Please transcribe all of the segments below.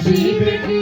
sheep in the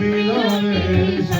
মিলনের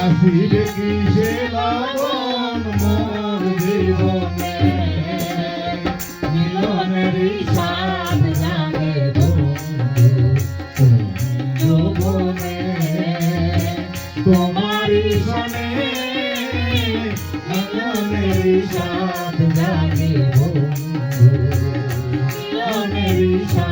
আসিবে কি সে লগন মোর জীবনে You.